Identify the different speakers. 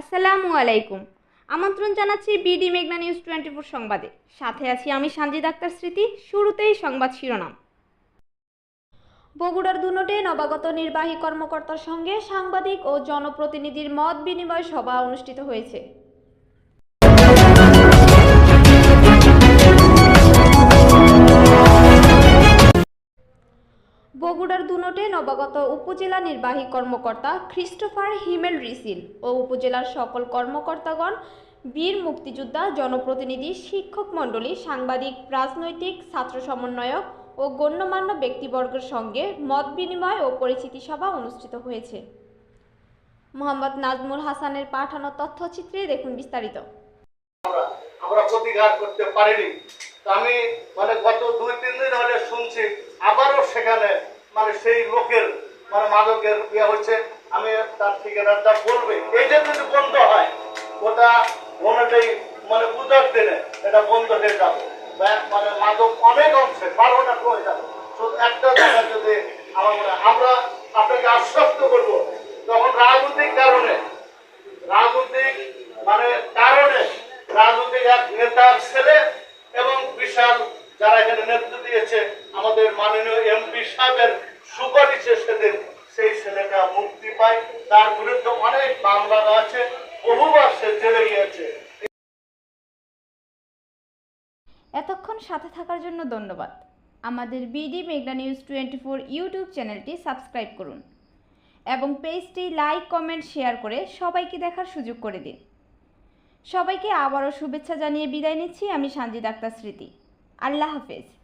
Speaker 1: আসসালামু আলাইকুম। আমন্ত্রণ জানাচ্ছি বিডি মেঘনা নিউজ টোয়েন্টি ফোর সংবাদে। সাথে আছি আমি সানজিদ আক্তার স্মৃতি, শুরুতেই সংবাদ শিরোনাম। বগুড়ার দুনোটে নবাগত নির্বাহী কর্মকর্তার সঙ্গে সাংবাদিক ও জনপ্রতিনিধির মত বিনিময় সভা অনুষ্ঠিত হয়েছে। বগুড়ার দুনটে নবাগত উপজেলা নির্বাহী কর্মকর্তা ক্রিস্টোফার হিমেল রিসিল ও উপজেলার সকল কর্মকর্তাগণ, বীর মুক্তিযোদ্ধা, জনপ্রতিনিধি, শিক্ষক মণ্ডলী, সাংবাদিক, রাজনৈতিক, ছাত্র সমন্বয়ক ও গণ্যমান্য ব্যক্তিবর্গের সঙ্গে মত বিনিময় ও পরিচিতি সভা অনুষ্ঠিত হয়েছে। মোহাম্মদ নাজমুল হাসানের পাঠানো তথ্যচিত্রে দেখুন বিস্তারিত।
Speaker 2: আমরা করতে পারিনি। আমি মানে গত দুই, তিন দিন হলে শুনছি সেখানে মানে সেই লোকের মানে মাদকের ইয়ে হচ্ছে, আমি তার ঠিকানাটা বলবে। এইটা যদি বন্ধ হয়, ওটা মনেটাই মানে পূজার দিনে এটা বন্ধ হয়ে যাবে। মানে মাদক অনেক অংশে, বারোটা কমে যাবে। শুধু একটা জায়গা যদি আমার আমরা আপনাকে আশ্বস্ত করব, তখন রাজনৈতিক কারণে, রাজনৈতিক মানে কারণে রাজনৈতিক এক নেতার ছেলে এবং বিশাল যারা এখানে নেতৃত্ব দিয়েছে, আমাদের মাননীয় এমপি সাহেবের সুপারিশে সেদিন সেই ছেলেটা মুক্তি পায়। তার বিরুদ্ধে অনেক মামলা আছে, বহুবার সে জেলে গিয়েছে।
Speaker 1: এতক্ষণ সাথে থাকার জন্য ধন্যবাদ। আমাদের বিডি মেগনা নিউজ টোয়েন্টি ফোর ইউটিউব চ্যানেলটি সাবস্ক্রাইব করুন এবং পেজটি লাইক, কমেন্ট, শেয়ার করে সবাইকে দেখার সুযোগ করে দিন। সবাইকে আবারও শুভেচ্ছা জানিয়ে বিদায় নিচ্ছি। আমি সানজিদ আক্তার স্মৃতি। আল্লাহ হাফেজ।